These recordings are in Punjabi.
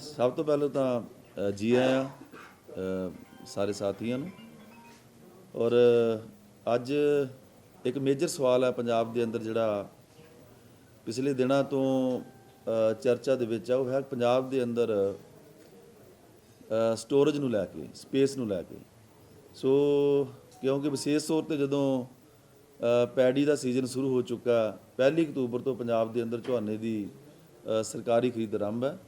ਸਭ ਤੋਂ ਪਹਿਲਾਂ ਤਾਂ ਜੀ ਆਇਆਂ ਸਾਰੇ ਸਾਥੀਆਂ ਨੂੰ। ਔਰ ਅੱਜ ਇੱਕ ਮੇਜਰ ਸਵਾਲ ਹੈ ਪੰਜਾਬ ਦੇ ਅੰਦਰ ਜਿਹੜਾ ਪਿਛਲੇ ਦਿਨਾਂ ਤੋਂ ਚਰਚਾ ਦੇ ਵਿੱਚ ਆ ਉਹ ਹੈ ਪੰਜਾਬ ਦੇ ਅੰਦਰ ਸਟੋਰੇਜ ਨੂੰ ਲੈ ਕੇ ਸਪੇਸ ਨੂੰ ਲੈ ਕੇ। ਸੋ ਕਿਉਂਕਿ ਵਿਸ਼ੇਸ਼ ਤੌਰ ਤੇ ਜਦੋਂ ਅ, ਪੈਡੀ ਦਾ ਸੀਜ਼ਨ ਸ਼ੁਰੂ ਹੋ ਚੁੱਕਾ ਪਹਿਲੀ ਅਕਤੂਬਰ ਤੋਂ ਪੰਜਾਬ ਦੇ ਅੰਦਰ ਝੋਨੇ ਦੀ ਸਰਕਾਰੀ ਖਰੀਦ ਆਰੰਭ ਹੈ।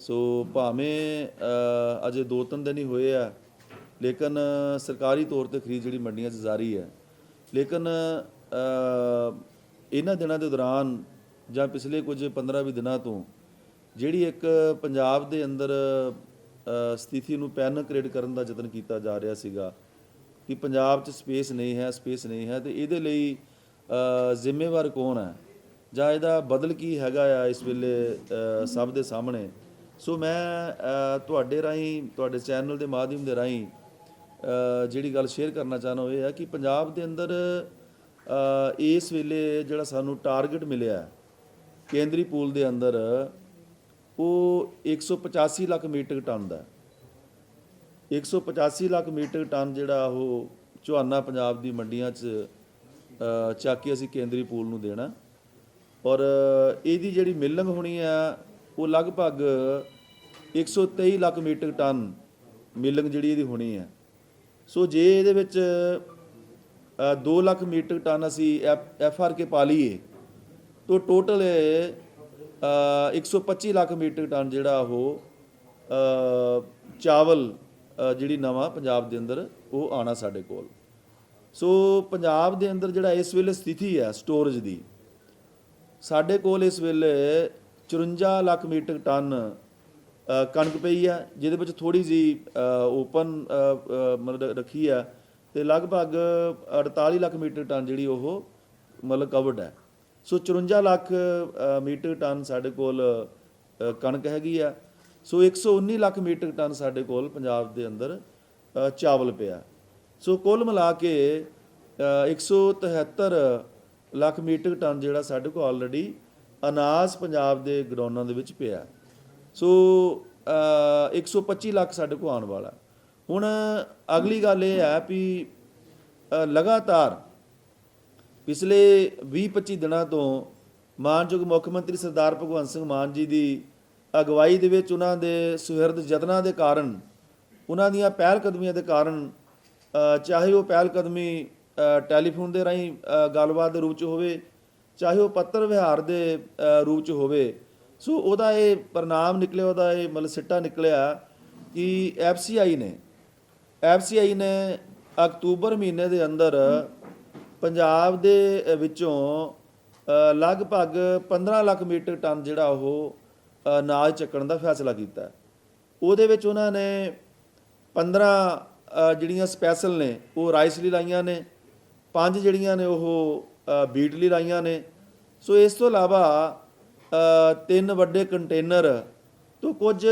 ਸੋ ਭਾਵੇਂ ਅਜੇ ਦੋ ਤਿੰਨ ਦਿਨ ਹੀ ਹੋਏ ਆ, ਲੇਕਿਨ ਸਰਕਾਰੀ ਤੌਰ ਤੇ ਖਰੀਦ ਜਿਹੜੀ ਮੰਡੀਆਂ 'ਚ ਜਾਰੀ ਹੈ, ਲੇਕਿਨ ਇਹਨਾਂ ਦਿਨਾਂ ਦੇ ਦੌਰਾਨ ਜਾਂ ਪਿਛਲੇ ਕੁਝ 15-20 ਦਿਨਾਂ ਤੋਂ ਜਿਹੜੀ ਇੱਕ ਪੰਜਾਬ ਦੇ ਅੰਦਰ ਸਥਿਤੀ ਨੂੰ ਪੈਨ ਕ੍ਰੀਏਟ ਕਰਨ ਦਾ ਯਤਨ ਕੀਤਾ ਜਾ ਰਿਹਾ ਸੀਗਾ ਕਿ ਪੰਜਾਬ 'ਚ ਸਪੇਸ ਨਹੀਂ ਹੈ, ਸਪੇਸ ਨਹੀਂ ਹੈ, ਤੇ ਇਹਦੇ ਲਈ ਜ਼ਿੰਮੇਵਾਰ ਕੌਣ ਹੈ? ਜਾਂ ਇਹਦਾ ਬਦਲ ਕੀ ਹੈਗਾ ਆ ਇਸ ਵੇਲੇ ਸਭ ਦੇ ਸਾਹਮਣੇ? ਸੋ ਮੈਂ ਤੁਹਾਡੇ ਰਾਹੀਂ, ਤੁਹਾਡੇ ਚੈਨਲ ਦੇ ਮਾਧਿਅਮ ਦੇ ਰਾਹੀਂ ਜਿਹੜੀ ਗੱਲ ਸ਼ੇਅਰ ਕਰਨਾ ਚਾਹਨਾ ਉਹ ਇਹ ਹੈ ਕਿ ਪੰਜਾਬ ਦੇ ਅੰਦਰ ਇਸ ਵੇਲੇ ਜਿਹੜਾ ਸਾਨੂੰ ਟਾਰਗੇਟ ਮਿਲਿਆ ਕੇਂਦਰੀ ਪੂਲ ਦੇ ਅੰਦਰ, ਉਹ 185 ਲੱਖ ਮੀਟਰ ਟਨ ਦਾ ਹੈ। 185 ਲੱਖ ਮੀਟਰ ਟਨ ਜਿਹੜਾ ਉਹ ਝੋਨਾ ਪੰਜਾਬ ਦੀ ਮੰਡੀਆਂ 'ਚ ਚੱਕ ਕੇ ਅਸੀਂ ਕੇਂਦਰੀ ਪੂਲ ਨੂੰ ਦੇਣਾ ਔਰ ਇਹਦੀ ਜਿਹੜੀ ਮਿਲਿੰਗ ਹੋਣੀ ਆ ਉਹ ਲਗਭਗ 123 ਲੱਖ ਮੀਟਰ ਟਨ ਮਿਲਿੰਗ ਜਿਹੜੀ ਇਹਦੀ ਹੋਣੀ ਹੈ। ਸੋ ਜੇ ਇਹਦੇ ਵਿੱਚ 2 ਲੱਖ ਮੀਟਰ ਟਨ ਅਸੀਂ ਐਫ ਆਰ ਕੇ ਪਾ ਲਈਏ, ਤਾਂ ਟੋਟਲ 125 ਲੱਖ ਮੀਟਰ ਟਨ ਜਿਹੜਾ ਉਹ ਚਾਵਲ ਜਿਹੜੀ ਨਵਾਂ ਪੰਜਾਬ ਦੇ ਅੰਦਰ ਉਹ ਆਣਾ ਸਾਡੇ ਕੋਲ। ਸੋ ਪੰਜਾਬ ਦੇ ਅੰਦਰ ਜਿਹੜਾ ਇਸ ਵੇਲੇ ਸਥਿਤੀ ਹੈ ਸਟੋਰੇਜ ਦੀ, ਸਾਡੇ ਕੋਲ ਇਸ ਵੇਲੇ 54 ਲੱਖ ਮੀਟਰ ਟਨ ਕਣਕ ਪਈ ਹੈ ਜਿਹਦੇ ਵਿੱਚ ਥੋੜੀ ਜੀ ਓਪਨ ਮਤਲਬ ਰੱਖੀ ਆ ਤੇ ਲਗਭਗ 48 ਲੱਖ ਮੀਟਰ ਟਨ ਜਿਹੜੀ ਉਹ ਮਤਲਬ ਕਵਰਡ ਹੈ। ਸੋ 54 ਲੱਖ ਅ, ਮੀਟਰ ਟਨ ਸਾਡੇ ਕੋਲ ਕਣਕ ਹੈਗੀ ਆ ਸੋ 119 ਲੱਖ ਮੀਟਰ ਟਨ ਸਾਡੇ ਕੋਲ ਪੰਜਾਬ ਦੇ ਅੰਦਰ ਚਾਵਲ ਪਿਆ। ਸੋ ਕੁੱਲ ਮਿਲਾ ਕੇ ਅ, 173 ਲੱਖ ਮੀਟਰ ਟਨ ਜਿਹੜਾ ਸਾਡੇ ਕੋਲ ਆਲਰੇਡੀ ਅਨਾਜ ਪੰਜਾਬ ਦੇ ਗਡਾਊਨਾਂ ਦੇ ਵਿੱਚ ਪਿਆ। ਸੋ ਅ, 125 ਲੱਖ ਸਾਡੇ ਕੋਲ ਆਉਣ ਵਾਲਾ। ਹੁਣ ਅਗਲੀ ਗੱਲ ਇਹ ਹੈ ਵੀ ਲਗਾਤਾਰ ਪਿਛਲੇ 20-25 ਦਿਨਾਂ ਤੋਂ ਮਾਨਯੋਗ ਮੁੱਖ ਮੰਤਰੀ ਸਰਦਾਰ ਭਗਵੰਤ ਸਿੰਘ ਮਾਨ ਜੀ ਦੀ ਅਗਵਾਈ ਦੇ ਵਿੱਚ ਉਹਨਾਂ ਦੇ ਸੁਹਿਰਦ ਯਤਨਾਂ ਦੇ ਕਾਰਨ ਉਹਨਾਂ ਦੀਆਂ ਪਹਿਲ ਕਦਮੀਆਂ ਦੇ ਕਾਰਨ ਚਾਹੇ ਉਹ ਪਹਿਲ ਕਦਮੀ ਟੈਲੀਫੋਨ ਦੇ ਰਾਹੀਂ ਗੱਲਬਾਤ ਦੇ ਰੂਪ ਚ ਹੋਵੇ ਚਾਹੇ ਉਹ ਪੱਤਰ ਵਿਹਾਰ ਦੇ ਰੂਪ ਚ ਹੋਵੇ, ਸੋ ਉਹਦਾ ਇਹ ਪ੍ਰਣਾਮ ਨਿਕਲਿਆ, ਉਹਦਾ ਇਹ ਮਤਲਬ ਸਿੱਟਾ ਨਿਕਲਿਆ ਕਿ ਐਫਸੀਆਈ ਨੇ ਐਫਸੀਆਈ ਨੇ ਅਕਤੂਬਰ ਮਹੀਨੇ ਦੇ ਅੰਦਰ ਪੰਜਾਬ ਦੇ ਵਿੱਚੋਂ ਲਗਭਗ 15 ਲੱਖ ਮੀਟਰ ਟਨ ਜਿਹੜਾ ਉਹ ਅਨਾਜ ਚੱਕਣ ਦਾ ਫੈਸਲਾ ਕੀਤਾ। ਉਹਦੇ ਵਿੱਚ ਉਹਨਾਂ ਨੇ 15 ਜਿਹੜੀਆਂ ਸਪੈਸ਼ਲ ਨੇ, ਉਹ ਰਾਈਸ ਲਈ ਲਾਈਆਂ ਨੇ, ਪੰਜ ਜਿਹੜੀਆਂ ਨੇ ਉਹ ਅ, ਬੀਟ ਲਈ ਲਾਈਆਂ ਨੇ। ਸੋ ਇਸ ਤੋਂ ਇਲਾਵਾ ਤਿੰਨ ਵੱਡੇ ਕੰਟੇਨਰ ਤੋਂ ਕੁਝ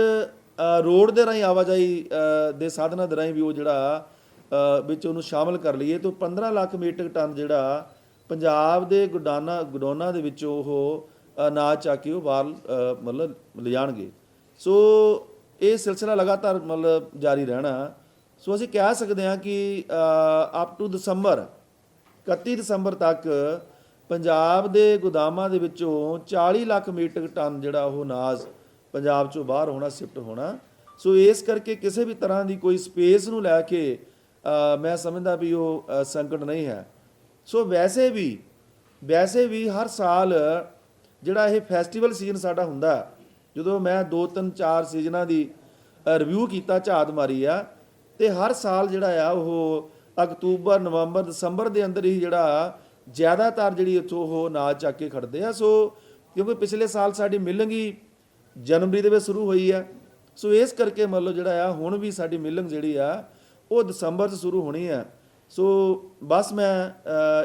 ਰੋਡ ਦੇ ਰਾਹੀਂ ਆਵਾਜਾਈ ਦੇ ਸਾਧਨਾਂ ਦੇ ਰਾਹੀਂ ਵੀ ਉਹ ਜਿਹੜਾ ਵਿੱਚ ਉਹਨੂੰ ਸ਼ਾਮਲ ਕਰ ਲਈਏ। ਤਾਂ 15 ਲੱਖ ਮੀਟਰ ਟਨ ਜਿਹੜਾ ਪੰਜਾਬ ਦੇ ਗੁਡਾਨਾ ਗੁਡਾਉਣਾ ਦੇ ਵਿੱਚੋਂ ਉਹ ਅਨਾਜ ਚੱਕ ਕੇ ਉਹ ਬਾਹਰ ਮਤਲਬ ਲਿਜਾਣਗੇ। ਸੋ ਇਹ ਸਿਲਸਿਲਾ ਲਗਾਤਾਰ ਮਤਲਬ ਜਾਰੀ ਰਹਿਣਾ। ਸੋ ਅਸੀਂ ਕਹਿ ਸਕਦੇ ਹਾਂ ਕਿ ਅਪ ਟੂ ਦਸੰਬਰ 31 ਦਸੰਬਰ ਤੱਕ ਪੰਜਾਬ ਦੇ ਗੋਦਾਮਾਂ ਦੇ ਵਿੱਚੋਂ 40 ਲੱਖ ਮੀਟਰ ਟਨ ਜਿਹੜਾ ਉਹ ਅਨਾਜ ਪੰਜਾਬ ਚੋਂ ਬਾਹਰ ਹੋਣਾ, ਸ਼ਿਫਟ ਹੋਣਾ। ਸੋ ਇਸ ਕਰਕੇ ਕਿਸੇ ਵੀ ਤਰ੍ਹਾਂ ਦੀ ਕੋਈ ਸਪੇਸ ਨੂੰ ਲੈ ਕੇ ਮੈਂ ਸਮਝਦਾ ਵੀ ਉਹ ਸੰਕਟ ਨਹੀਂ ਹੈ। ਸੋ ਵੈਸੇ ਵੀ ਵੈਸੇ ਵੀ ਹਰ ਸਾਲ ਜਿਹੜਾ ਇਹ ਫੈਸਟੀਵਲ ਸੀਜ਼ਨ ਸਾਡਾ ਹੁੰਦਾ, ਜਦੋਂ ਮੈਂ 2 3 4 ਸੀਜ਼ਨਾਂ ਦੀ ਰਿਵਿਊ ਕੀਤਾ, ਝਾਤ ਮਾਰੀ ਆ, ਤੇ ਹਰ ਸਾਲ ਜਿਹੜਾ ਆ ਉਹ ਅਕਤੂਬਰ, ਨਵੰਬਰ, ਦਸੰਬਰ ਦੇ ਅੰਦਰ ਹੀ ਜਿਹੜਾ ਜ਼ਿਆਦਾਤਰ ਜਿਹੜੀ ਉੱਥੋਂ ਉਹ ਅਨਾਜ ਚੱਕ ਕੇ ਖੜਦੇ ਆ। ਸੋ ਕਿਉਂਕਿ ਪਿਛਲੇ ਸਾਲ ਸਾਡੀ ਮਿਲਣਗ ਹੀ ਜਨਵਰੀ ਦੇ ਵਿੱਚ ਸ਼ੁਰੂ ਹੋਈ ਆ। ਸੋ ਇਸ ਕਰਕੇ ਮੰਨ ਲਓ ਜਿਹੜਾ ਆ, ਹੁਣ ਵੀ ਸਾਡੀ ਮਿਲਿੰਗ ਜਿਹੜੀ ਆ, ਉਹ ਦਸੰਬਰ 'ਚ ਸ਼ੁਰੂ ਹੋਣੀ ਆ। ਸੋ ਬਸ ਮੈਂ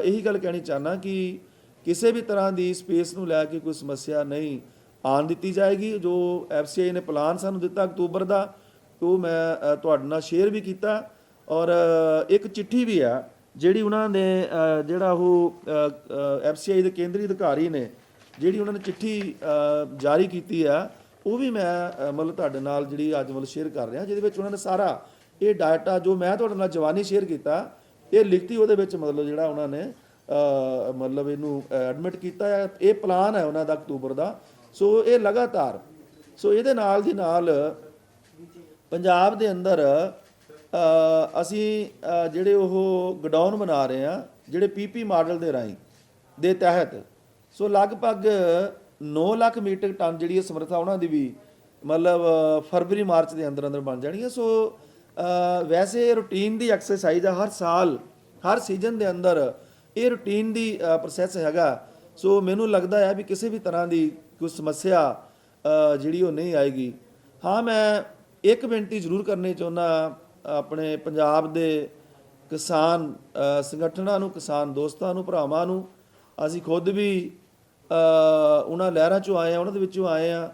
ਇਹੀ ਗੱਲ ਕਹਿਣੀ ਚਾਹਨਾ ਕਿ ਕਿਸੇ ਵੀ ਤਰ੍ਹਾਂ ਦੀ ਸਪੇਸ ਨੂੰ ਲੈ ਕੇ ਕੋਈ ਸਮੱਸਿਆ ਨਹੀਂ ਆਣ ਦਿੱਤੀ ਜਾਏਗੀ। ਜੋ ਐਫਸੀਆਈ ਨੇ ਪਲਾਨ ਸਾਨੂੰ ਦਿੱਤਾ ਅਕਤੂਬਰ ਦਾ, ਉਹ ਮੈਂ ਤੁਹਾਡੇ ਨਾਲ ਸ਼ੇਅਰ ਵੀ ਕੀਤਾ। ਔਰ ਇੱਕ ਚਿੱਠੀ ਵੀ ਆ, ਜਿਹੜੀ ਉਹਨਾਂ ਨੇ ਜਿਹੜਾ ਉਹ ਐਫਸੀਆਈ ਦੇ ਕੇਂਦਰੀ ਅਧਿਕਾਰੀ ਨੇ, ਜਿਹੜੀ ਉਹਨਾਂ ਨੇ ਚਿੱਠੀ ਜਾਰੀ ਕੀਤੀ ਆ, ਉਹ ਵੀ ਮੈਂ ਮਤਲਬ ਤੁਹਾਡੇ ਨਾਲ ਜਿਹੜੀ ਅੱਜ ਮਤਲਬ ਸ਼ੇਅਰ ਕਰ ਰਿਹਾ, ਜਿਹਦੇ ਵਿੱਚ ਉਹਨਾਂ ਨੇ ਸਾਰਾ ਇਹ ਡਾਟਾ ਜੋ ਮੈਂ ਤੁਹਾਡੇ ਨਾਲ ਜਵਾਨੀ ਸ਼ੇਅਰ ਕੀਤਾ, ਇਹ ਲਿਖਤੀ ਉਹਦੇ ਵਿੱਚ ਮਤਲਬ ਜਿਹੜਾ ਉਹਨਾਂ ਨੇ ਮਤਲਬ ਇਹਨੂੰ ਐਡਮਿਟ ਕੀਤਾ ਹੈ ਇਹ ਪਲਾਨ ਹੈ ਉਹਨਾਂ ਦਾ ਅਕਤੂਬਰ ਦਾ, ਸੋ ਇਹ ਲਗਾਤਾਰ, ਸੋ ਇਹਦੇ ਨਾਲ ਦੀ ਨਾਲ ਪੰਜਾਬ ਦੇ ਅੰਦਰ ਅਸੀਂ ਜਿਹੜੇ ਉਹ ਗਡਾਊਨ ਬਣਾ ਰਹੇ ਆ ਜਿਹੜੇ ਪੀਪੀ ਮਾਡਲ ਦੇ ਰਾਹੀਂ ਦੇ ਤਹਿਤ ਸੋ ਲਗਭਗ 9 ਲੱਖ ਮੀਟਰ ਟਨ ਜਿਹੜੀ ਹੈ ਸਮਰੱਥਾ ਉਹਨਾਂ ਦੀ ਵੀ ਮਤਲਬ ਫਰਵਰੀ ਮਾਰਚ ਦੇ ਅੰਦਰ ਅੰਦਰ ਬਣ ਜਾਣੀ ਹੈ। ਸੋ ਅ, ਵੈਸੇ ਰੂਟੀਨ ਦੀ ਐਕਸਰਸਾਈਜ਼ ਆ ਹਰ ਸਾਲ ਹਰ ਸੀਜ਼ਨ ਦੇ ਅੰਦਰ ਇਹ ਰੂਟੀਨ ਦੀ ਪ੍ਰੋਸੈਸ ਹੈਗਾ। ਸੋ ਮੈਨੂੰ ਲੱਗਦਾ ਹੈ ਵੀ ਕਿਸੇ ਵੀ ਤਰ੍ਹਾਂ ਦੀ ਕੋਈ ਸਮੱਸਿਆ ਜਿਹੜੀ ਉਹ ਨਹੀਂ ਆਏਗੀ। ਹਾਂ ਮੈਂ ਇੱਕ ਬੇਨਤੀ ਜ਼ਰੂਰ ਕਰਨੀ ਚਾਹੁੰਦਾ ਆਪਣੇ ਪੰਜਾਬ ਦੇ ਕਿਸਾਨ ਸੰਗਠਨਾਂ ਨੂੰ, ਕਿਸਾਨ ਦੋਸਤਾਂ ਨੂੰ, ਭਰਾਵਾਂ ਨੂੰ, ਅਸੀਂ ਖੁਦ ਵੀ ਉਹਨਾਂ ਲਹਿਰਾਂ ਚੋਂ ਆਏ ਆ ਉਹਨਾਂ ਦੇ ਵਿੱਚੋਂ ਆਏ ਆ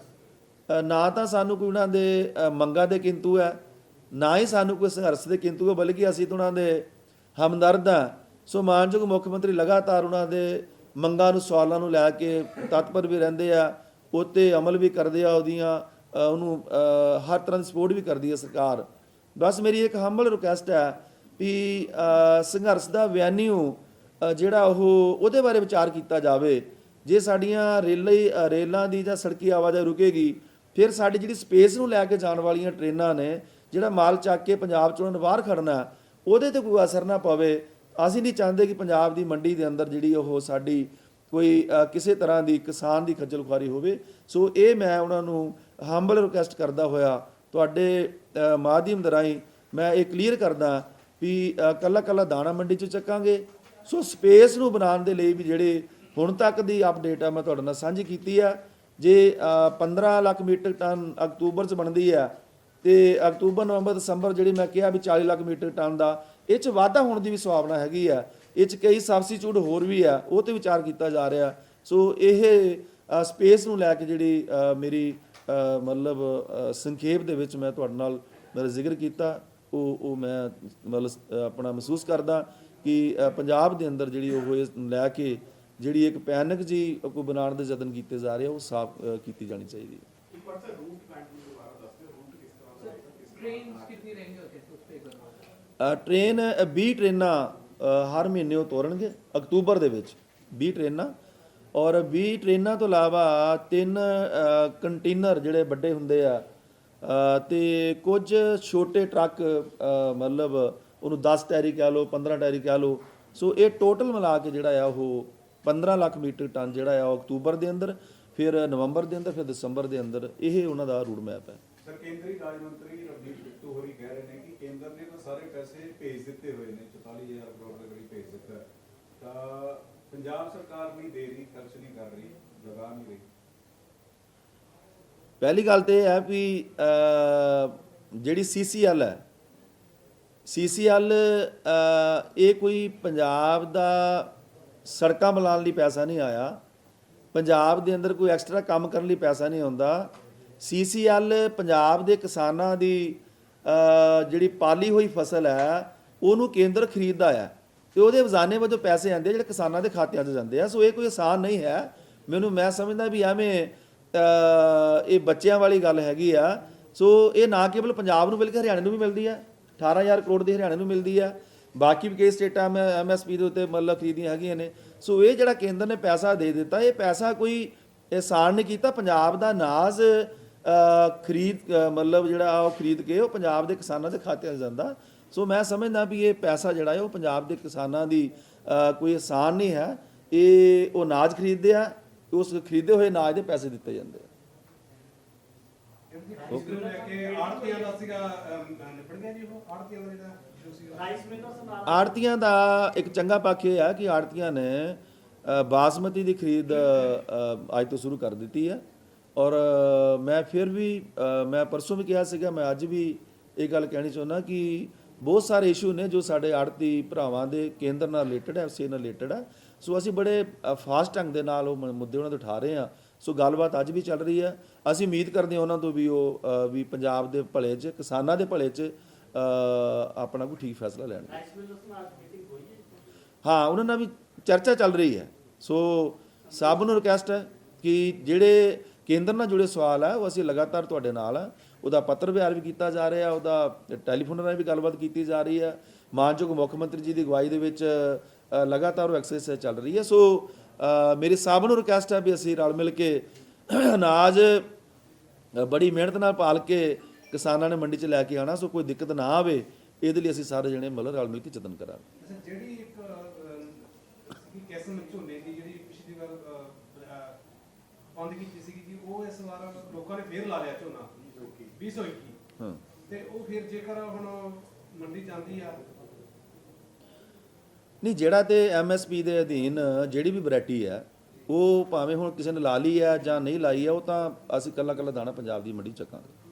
ਨਾ ਤਾਂ ਸਾਨੂੰ ਕੋਈ ਉਹਨਾਂ ਦੇ ਮੰਗਾਂ ਦੇ ਕਿੰਤੂ ਹੈ, ਨਾ ਹੀ ਸਾਨੂੰ ਕੋਈ ਸੰਘਰਸ਼ ਦੇ ਕਿੰਤੂ ਹੈ, ਬਲਕਿ ਅਸੀਂ ਤਾਂ ਉਹਨਾਂ ਦੇ ਹਮਦਰਦ ਹਾਂ। ਸੋ ਮਾਨਯੋਗ ਮੁੱਖ ਮੰਤਰੀ ਲਗਾਤਾਰ ਉਹਨਾਂ ਦੇ ਮੰਗਾਂ ਨੂੰ, ਸਵਾਲਾਂ ਨੂੰ ਲੈ ਕੇ ਤਤਪਰ ਵੀ ਰਹਿੰਦੇ ਆ, ਉਤੇ ਅਮਲ ਵੀ ਕਰਦੇ ਆ, ਉਹਦੀਆਂ ਉਹਨੂੰ ਹਰ ਤਰ੍ਹਾਂ ਦੀ ਸਪੋਰਟ ਵੀ ਕਰਦੀ ਹੈ ਸਰਕਾਰ। ਬਸ ਮੇਰੀ ਇੱਕ ਹੰਬਲ ਰਿਕੁਐਸਟ ਹੈ ਵੀ ਸੰਘਰਸ਼ ਦਾ ਵੈਨਿਊ ਜਿਹੜਾ ਉਹ ਉਹਦੇ ਬਾਰੇ ਵਿਚਾਰ ਕੀਤਾ ਜਾਵੇ। ਜੇ ਸਾਡੀਆਂ ਰੇਲੀ ਰੇਲਾਂ ਦੀ ਜਾਂ ਸੜਕੀ ਆਵਾਜਾਈ ਰੁਕੇਗੀ, ਫਿਰ ਸਾਡੀ ਜਿਹੜੀ ਸਪੇਸ ਨੂੰ ਲੈ ਕੇ ਜਾਣ ਵਾਲੀਆਂ ਟ੍ਰੇਨਾਂ ਨੇ, ਜਿਹੜਾ ਮਾਲ ਚੱਕ ਕੇ ਪੰਜਾਬ ਚੋਂ ਉਹਨਾਂ ਨੇ ਬਾਹਰ ਖੜਨਾ ਉਹਦੇ ਤੇ ਕੋਈ ਅਸਰ ਨਾ ਪਵੇ। ਅਸੀਂ ਨਹੀਂ ਚਾਹੁੰਦੇ ਕਿ ਪੰਜਾਬ ਦੀ ਮੰਡੀ ਦੇ ਅੰਦਰ ਜਿਹੜੀ ਉਹ ਸਾਡੀ ਕੋਈ ਕਿਸੇ ਤਰ੍ਹਾਂ ਦੀ ਕਿਸਾਨ ਦੀ ਖੱਜਲ ਖੁਆਰੀ ਹੋਵੇ। ਸੋ ਇਹ ਮੈਂ ਉਹਨਾਂ ਨੂੰ ਹੰਬਲ ਰਿਕੁਐਸਟ ਕਰਦਾ ਹੋਇਆ ਤੁਹਾਡੇ ਮਾਧਿਅਮ ਦੇ ਰਾਹੀਂ ਮੈਂ ਇਹ ਕਲੀਅਰ ਕਰਦਾ ਵੀ ਕੱਲਾ ਕੱਲਾ ਦਾਣਾ ਮੰਡੀ ਚ ਚੱਕਾਂਗੇ। ਸੋ ਸਪੇਸ ਨੂੰ ਬਣਾਉਣ ਦੇ ਲਈ ਵੀ ਜਿਹੜੇ ਹੁਣ ਤੱਕ ਦੀ ਅਪਡੇਟ ਆ ਮੈਂ ਤੁਹਾਡੇ ਨਾਲ ਸਾਂਝੀ ਕੀਤੀ ਆ। ਜੇ ਅ, 15 ਲੱਖ ਮੀਟਰ ਟਨ ਅਕਤੂਬਰ ਚ ਬਣਦੀ ਆ ਤੇ ਅਕਤੂਬਰ ਨਵੰਬਰ ਦਸੰਬਰ ਜਿਹੜੀ ਮੈਂ ਕਿਹਾ ਵੀ 40 ਲੱਖ ਮੀਟਰ ਟਨ ਦਾ ਇਹ ਚ ਵਾਧਾ ਹੋਣ ਦੀ ਵੀ ਸੰਭਾਵਨਾ ਹੈਗੀ ਆ। ਇਹ ਚ ਕਈ ਸਬਸਟੀਟਿਊਟ ਹੋਰ ਵੀ ਆ ਉਹ ਤੇ ਵਿਚਾਰ ਕੀਤਾ ਜਾ ਰਿਹਾ। ਸੋ ਇਹ ਸਪੇਸ ਨੂੰ ਲੈ ਕੇ ਜਿਹੜੀ ਮੇਰੀ ਮਤਲਬ ਸੰਖੇਪ ਦੇ ਵਿੱਚ ਮੈਂ ਤੁਹਾਡੇ ਨਾਲ ਮੇਰਾ ਜ਼ਿਕਰ ਕੀਤਾ। ਉਹ ਉਹ ਮੈਂ ਮਤਲਬ ਆਪਣਾ ਮਹਿਸੂਸ ਕਰਦਾ ਕਿ ਪੰਜਾਬ ਦੇ ਅੰਦਰ ਜਿਹੜੀ ਉਹ ਇਹ ਲੈ ਕੇ ਜਿਹੜੀ ਇੱਕ ਪੈਨਿਕ ਜੀ ਕੋ ਬਣਾਉਣ ਦੇ ਯਤਨ ਕੀਤੇ ਜਾ ਰਹੇ ਉਹ ਸਾਫ਼ ਕੀਤੀ ਜਾਣੀ ਚਾਹੀਦੀ ਹੈ। ਟ੍ਰੇਨ 20 ਟ੍ਰੇਨਾਂ ਹਰ ਮਹੀਨੇ ਉਤਰਨਗੇ ਅਕਤੂਬਰ ਦੇ ਵਿੱਚ 20 ਟ੍ਰੇਨਾਂ ਔਰ 20 ਟ੍ਰੇਨਾਂ ਤੋਂ ਇਲਾਵਾ ਤਿੰਨ ਕੰਟੇਨਰ ਜਿਹੜੇ ਵੱਡੇ ਹੁੰਦੇ ਆ ਅ, ਤੇ ਕੁਝ ਛੋਟੇ ਟਰੱਕ ਮਤਲਬ ਉਹਨੂੰ 10 ਟੈਰੀ ਕਹਿ ਲਓ 15 ਟੈਰੀ ਕਹਿ ਲਓ ਸੋ ਇਹ ਟੋਟਲ ਮਿਲਾ ਕੇ ਜਿਹੜਾ ਆ ਉਹ 15 ਲੱਖ ਮੀਟਰ ਟਨ ਜਿਹੜਾ ਆ ਉਹ ਅਕਤੂਬਰ ਦੇ ਅੰਦਰ ਫਿਰ ਨਵੰਬਰ ਦੇ ਅੰਦਰ ਫਿਰ ਦਸੰਬਰ ਦੇ ਅੰਦਰ ਇਹ ਉਹਨਾਂ ਦਾ ਰੂਟ ਮੈਪ ਹੈ। ਸਰ ਕੇਂਦਰੀ ਰਾਜ ਮੰਤਰੀ ਰਵਨੀਤ ਬਿੱਟੂ ਹੋਰੀ ਕਹਿ ਰਹੇ ਨੇ ਕਿ ਕੇਂਦਰ ਨੇ ਤਾਂ ਸਾਰੇ ਪੈਸੇ ਭੇਜ ਦਿੱਤੇ ਹੋਏ ਨੇ 44000 ਕਰੋੜ ਦੇ ਕਰੀਬ ਭੇਜ ਦਿੱਤਾ। ਤਾਂ ਪੰਜਾਬ ਸਰਕਾਰ ਨਹੀਂ ਦੇ ਰਹੀ ਖਰਚ ਨਹੀਂ ਕਰ ਰਹੀ ਲਗਾ ਨਹੀਂ ਰਹੀ। ਪਹਿਲੀ ਗੱਲ ਤੇ ਇਹ ਹੈ ਵੀ ਅ, ਜਿਹੜੀ ਸੀਸੀਐਲ ਹੈ ਸੀਸੀਐਲ ਇਹ ਕੋਈ ਪੰਜਾਬ ਦਾ ਸੜਕਾਂ ਬਣਾਉਣ ਲਈ ਪੈਸਾ ਨਹੀਂ ਆਇਆ। ਪੰਜਾਬ ਦੇ ਅੰਦਰ ਕੋਈ ਐਕਸਟਰਾ ਕੰਮ ਕਰਨ ਲਈ ਪੈਸਾ ਨਹੀਂ ਆਉਂਦਾ। ਸੀਸੀਐਲ ਪੰਜਾਬ ਦੇ ਕਿਸਾਨਾਂ ਦੀ ਜਿਹੜੀ ਪਾਲੀ ਹੋਈ ਫਸਲ ਹੈ ਉਹਨੂੰ ਕੇਂਦਰ ਖਰੀਦਦਾ ਹੈ। ਤੇ ਉਹਦੇ ਵਜ਼ਾਨੇ ਵਜੋਂ ਪੈਸੇ ਆਉਂਦੇ ਆ, ਜਿਹੜੇ ਕਿਸਾਨਾਂ ਦੇ ਖਾਤਿਆਂ 'ਚ ਜਾਂਦੇ ਆ। ਸੋ ਇਹ ਕੋਈ ਆਸਾਨ ਨਹੀਂ ਹੈ। ਮੈਨੂੰ, ਮੈਂ ਸਮਝਦਾ ਵੀ ਐਵੇਂ ਇਹ ਬੱਚਿਆਂ ਵਾਲੀ ਗੱਲ ਹੈਗੀ ਆ। ਸੋ ਇਹ ਨਾ ਕੇਵਲ ਪੰਜਾਬ ਨੂੰ ਬਲਕਿ ਹਰਿਆਣੇ ਨੂੰ ਵੀ ਮਿਲਦੀ ਹੈ 18000 ਕਰੋੜ ਦੀ ਹਰਿਆਣੇ ਨੂੰ ਮਿਲਦੀ ਹੈ ਬਾਕੀ ਵੀ ਕਈ ਸਟੇਟਾਂ ਮੈਂ ਐਮਐਸਪੀ ਦੇ ਉੱਤੇ ਮਤਲਬ ਖਰੀਦੀਆਂ ਹੈਗੀਆਂ ਨੇ। ਸੋ ਇਹ ਜਿਹੜਾ ਕੇਂਦਰ ਨੇ ਪੈਸਾ ਦੇ ਦਿੱਤਾ, ਇਹ ਪੈਸਾ ਕੋਈ ਆਸਾਨ ਨਹੀਂ ਕੀਤਾ। ਪੰਜਾਬ ਦਾ ਨਾਜ਼ ਖਰੀਦ ਮਤਲਬ ਜਿਹੜਾ ਉਹ ਖਰੀਦ ਕੇ ਉਹ ਪੰਜਾਬ ਦੇ ਕਿਸਾਨਾਂ ਦੇ ਖਾਤਿਆਂ 'ਚ ਜਾਂਦਾ। ਸੋ ਮੈਂ ਸਮਝਦਾ ਵੀ ਇਹ ਪੈਸਾ ਜਿਹੜਾ ਹੈ ਉਹ ਪੰਜਾਬ ਦੇ ਕਿਸਾਨਾਂ ਦੀ ਕੋਈ ਆਸਾਨ ਨਹੀਂ ਹੈ। ਇਹ ਉਹ ਅਨਾਜ ਖਰੀਦਦੇ ਆ, ਉਸ ਖਰੀਦੇ ਹੋਏ ਅਨਾਜ ਦੇ ਪੈਸੇ ਦਿੱਤੇ ਜਾਂਦੇ ਆ। ਆੜਤੀਆਂ ਦਾ ਇੱਕ ਚੰਗਾ ਪੱਖ ਇਹ ਹੈ ਕਿ ਆੜਤੀਆਂ ਨੇ ਬਾਸਮਤੀ ਦੀ ਖਰੀਦ ਅੱਜ ਤੋਂ ਸ਼ੁਰੂ ਕਰ ਦਿੱਤੀ ਹੈ। ਔਰ ਮੈਂ ਫਿਰ ਵੀ ਮੈਂ ਪਰਸੋਂ ਵੀ ਕਿਹਾ ਸੀਗਾ, ਮੈਂ ਅੱਜ ਵੀ ਇਹ ਗੱਲ ਕਹਿਣੀ ਚਾਹੁੰਦਾ ਕਿ ਬਹੁਤ ਸਾਰੇ ਇਸ਼ੂ ਨੇ ਜੋ ਸਾਡੇ ਆੜਤੀ ਭਰਾਵਾਂ ਦੇ ਕੇਂਦਰ ਨਾਲ ਰਿਲੇਟਡ ਹੈ ਐਫਸੀ ਨਾਲ ਰਿਲੇਟਡ ਹੈ। ਸੋ ਅਸੀਂ ਬੜੇ ਫਾਸਟ ਢੰਗ ਦੇ ਨਾਲ ਉਹ ਮੁੱਦੇ ਉਹਨਾਂ ਤੋਂ ਉਠਾ ਰਹੇ ਹਾਂ। ਸੋ ਗੱਲਬਾਤ ਅੱਜ ਵੀ ਚੱਲ ਰਹੀ ਹੈ। ਅਸੀਂ ਉਮੀਦ ਕਰਦੇ ਹਾਂ ਉਹਨਾਂ ਤੋਂ ਵੀ ਉਹ ਵੀ ਪੰਜਾਬ ਦੇ ਭਲੇ 'ਚ, ਕਿਸਾਨਾਂ ਦੇ ਭਲੇ 'ਚ ਆਪਣਾ ਕੋਈ ਠੀਕ ਫੈਸਲਾ ਲੈਣ। ਹਾਂ, ਉਹਨਾਂ ਨਾਲ ਵੀ ਚਰਚਾ ਚੱਲ ਰਹੀ ਹੈ। ਸੋ ਸਭ ਨੂੰ ਰਿਕਵੈਸਟ ਹੈ ਕਿ ਜਿਹੜੇ ਕੇਂਦਰ ਨਾਲ ਜੁੜੇ ਸਵਾਲ ਹੈ, ਉਹ ਅਸੀਂ ਲਗਾਤਾਰ ਤੁਹਾਡੇ ਨਾਲ ਆ ਉਹਦਾ ਪੱਤਰ ਵਿਹਾਰ ਵੀ ਕੀਤਾ ਜਾ ਰਿਹਾ ਉਹਦਾ ਟੈਲੀਫੋਨ ਰਾਹੀਂ ਵੀ ਗੱਲਬਾਤ ਕੀਤੀ ਜਾ ਰਹੀ ਹੈ। ਮਾਨਯੋਗ ਮੁੱਖ ਮੰਤਰੀ ਜੀ ਦੀ ਅਗਵਾਈ ਦੇ ਵਿੱਚ ਲਗਾਤਾਰ ਉਹ ਐਕਸਰਸਾਈਜ਼ ਚੱਲ ਰਹੀ ਹੈ। ਸੋ ਅ, ਮੇਰੀ ਸਭ ਨੂੰ ਰਿਕਵੈਸਟ ਹੈ ਵੀ ਅਸੀਂ ਰਲ ਮਿਲ ਕੇ ਅਨਾਜ ਬੜੀ ਮਿਹਨਤ ਨਾਲ ਪਾਲ ਕੇ ਕਿਸਾਨਾਂ ਨੇ ਮੰਡੀ 'ਚ ਲੈ ਕੇ ਆਣਾ ਸੋ ਕੋਈ ਦਿੱਕਤ ਨਾ ਆਵੇ ਇਹਦੇ ਲਈ ਅਸੀਂ ਸਾਰੇ ਜਣੇ ਮਤਲਬ ਰਲ ਮਿਲ ਕੇ ਯਤਨ ਕਰਾਂਗੇ। ਜਿਹੜੀ ਇੱਕ ਕਿਸਮ ਝੋਨੇ ਦੀ ਜਿਹੜੀ ਪਿਛਲੀ ਵਾਰ ਬੰਦ ਕੀਤੀ ਸੀਗੀ ਵਾਰ ਲੋਕਾਂ ਨੇ ਫੇਰ ਲਾ ਲਿਆ ਝੋਨਾ। 2021 ਹਾਂ। ਤੇ ਉਹ ਫਿਰ ਜੇਕਰ ਹੁਣ ਮੰਡੀ ਜਾਂਦੀ ਆ। ਨਹੀਂ ਜਿਹੜਾ ਤੇ ਐਮਐਸਪੀ ਦੇ ਅਧੀਨ ਜਿਹੜੀ ਵੀ ਵੈਰਾਈਟੀ ਹੈ ਉਹ ਭਾਵੇਂ ਹੁਣ ਕਿਸੇ ਨੇ ਲਾ ਲਈ ਹੈ ਜਾਂ ਨਹੀਂ ਲਾਈ ਹੈ ਉਹ ਤਾਂ ਅਸੀਂ ਕੱਲਾ ਕੱਲਾ ਦਾਣਾ ਪੰਜਾਬ ਦੀ ਮੰਡੀ ਚੱਕਾਂਗੇ।